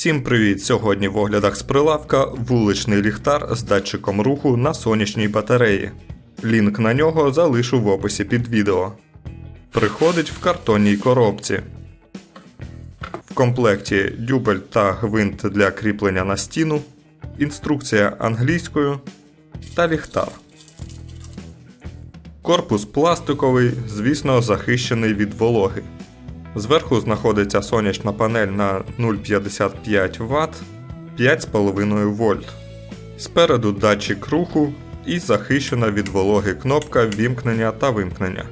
Всім привіт! Сьогодні в оглядах з прилавка вуличний ліхтар з датчиком руху на сонячній батареї. Лінк на нього залишу в описі під відео. Приходить в картонній коробці. В комплекті дюбель та гвинт для кріплення на стіну, інструкція англійською та ліхтар. Корпус пластиковий, звісно, захищений від вологи. Зверху знаходиться сонячна панель на 0,55 Вт 5,5 вольт. Спереду датчик руху і захищена від вологи кнопка вімкнення та вимкнення.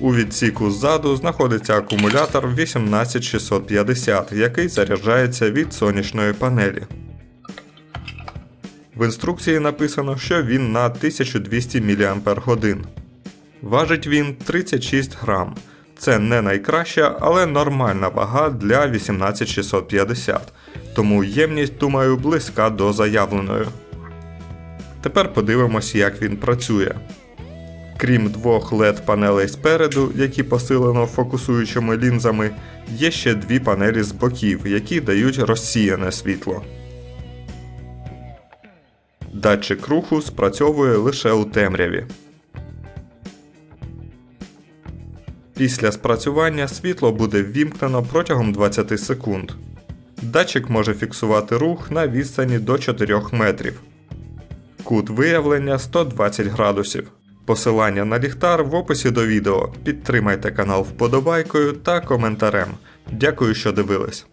У відсіку ззаду знаходиться акумулятор 18650, який заряджається від сонячної панелі. В інструкції написано, що він на 1200 мАч. Важить він 36 грам. Це не найкраща, але нормальна вага для 18650, тому ємність, думаю, близька до заявленої. Тепер подивимось, як він працює. Крім двох LED панелей спереду, які посилено фокусуючими лінзами, є ще дві панелі з боків, які дають розсіяне світло. Датчик руху спрацьовує лише у темряві. Після спрацювання світло буде ввімкнено протягом 20 секунд. Датчик може фіксувати рух на відстані до 4 метрів. Кут виявлення 120 градусів. Посилання на ліхтар в описі до відео. Підтримайте канал вподобайкою та коментарем. Дякую, що дивились.